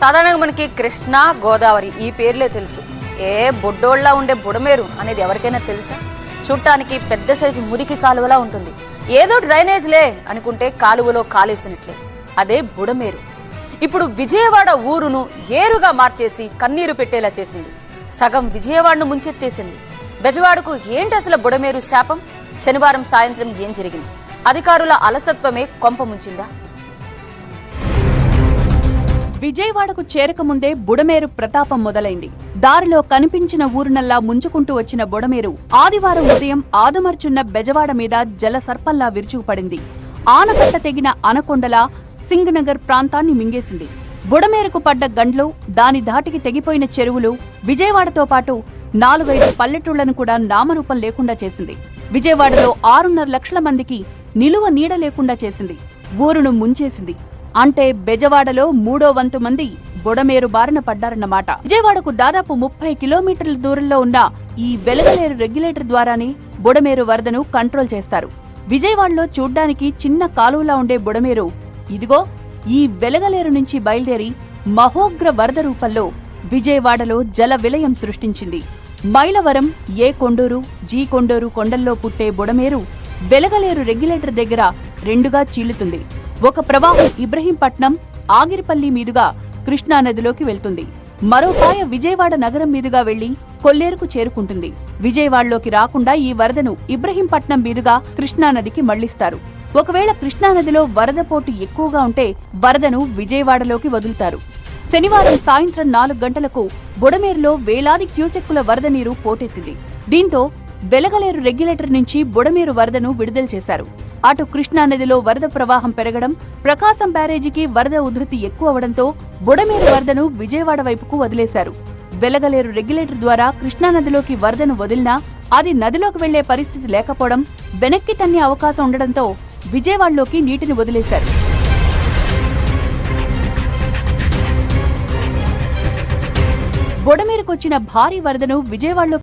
సాధారణంగా మనకి కృష్ణ గోదావరి ఈ పేర్లే తెలుసు. ఏ బొడ్డోళ్ళా ఉండే బుడమేరు అనేది ఎవరికైనా తెలుసా? చూడటానికి పెద్ద సైజు మురికి కాలువలా ఉంటుంది. ఏదో డ్రైనేజ్లే అనుకుంటే కాలువలో కాలేసినట్లే. అదే బుడమేరు. ఇప్పుడు విజయవాడ ఊరును ఏరుగా మార్చేసి కన్నీరు పెట్టేలా చేసింది. సగం విజయవాడను ముంచెత్తేసింది. బెజవాడకు ఏంటి అసలు బుడమేరు శాపం? శనివారం సాయంత్రం ఏం జరిగింది? అధికారుల అలసత్వమే కొంప ముంచిందా? విజయవాడకు చేరకముందే బుడమేరు ప్రతాపం మొదలైంది. దారిలో కనిపించిన ఊరునల్లా ముంచుకుంటూ వచ్చిన బుడమేరు ఆదివారం ఉదయం ఆదమర్చున్న బెజవాడ మీద జల సర్పల్లా విరుచుకుపడింది. ఆనకట్ట తెగిన అనకొండలా సింగనగర్ ప్రాంతాన్ని మింగేసింది. బుడమేరుకు పడ్డ గండ్లు దాని ధాటికి తెగిపోయిన చెరువులు విజయవాడతో పాటు నాలుగైదు పల్లెటూళ్ళను కూడా నామరూపం లేకుండా చేసింది. విజయవాడలో ఆరున్నర లక్షల మందికి నిలువ నీడ లేకుండా చేసింది. ఊరును ముంచేసింది. అంటే బెజవాడలో మూడో వంతు మంది బుడమేరు బారిన పడ్డారన్నమాట. విజయవాడకు దాదాపు ముప్పై కిలోమీటర్ల దూరంలో ఉన్న ఈ వెలగలేరు రెగ్యులేటర్ ద్వారానే బుడమేరు వరదను కంట్రోల్ చేస్తారు. విజయవాడలో చూడ్డానికి చిన్న కాలువలా ఉండే బుడమేరు ఇదిగో ఈ వెలగలేరు నుంచి బయలుదేరి మహోగ్ర వరద రూపంలో విజయవాడలో జల విలయం సృష్టించింది. మైలవరం ఏ కొండూరు జీ కొండూరు కొండల్లో పుట్టే బుడమేరు వెలగలేరు రెగ్యులేటర్ దగ్గర రెండుగా చీలుతుంది. ఒక ప్రవాహం ఇబ్రహీంపట్నం ఆగిరిపల్లి మీదుగా కృష్ణా నదిలోకి వెళ్తుంది. మరో పాయ విజయవాడ నగరం మీదుగా వెళ్ళి కొల్లేరుకు చేరుకుంటుంది. విజయవాడలోకి రాకుండా ఈ వరదను ఇబ్రహీంపట్నం మీదుగా కృష్ణానదికి మళ్ళిస్తారు. ఒకవేళ కృష్ణానదిలో వరద పోటు ఎక్కువగా ఉంటే వరదను విజయవాడలోకి వదులుతారు. శనివారం సాయంత్రం నాలుగు గంటలకు బుడమేరులో వేలాది క్యూసెక్కుల వరద నీరు పోటెత్తింది. దీంతో వెలగలేరు రెగ్యులేటర్ నుంచి బుడమేరు వరదను విడుదల చేశారు. అటు కృష్ణా నదిలో వరద ప్రవాహం పెరగడం ప్రకాశం బ్యారేజీకి వరద ఉధృతి ఎక్కువ అవడంతో బుడమేరు వరదను విజయవాడ వైపుకు వదిలేశారు. వెలగలేరు రెగ్యులేటర్ ద్వారా కృష్ణా నదిలోకి వరదను వదిలినా అది నదిలోకి వెళ్ళే పరిస్థితి లేకపోవడం వెనక్కి తన్నే అవకాశం ఉండడంతో విజయవాడలోకి నీటిని వదిలేశారు. బొడమేరుకొచ్చిన భారీ వరదను విజయవాడలో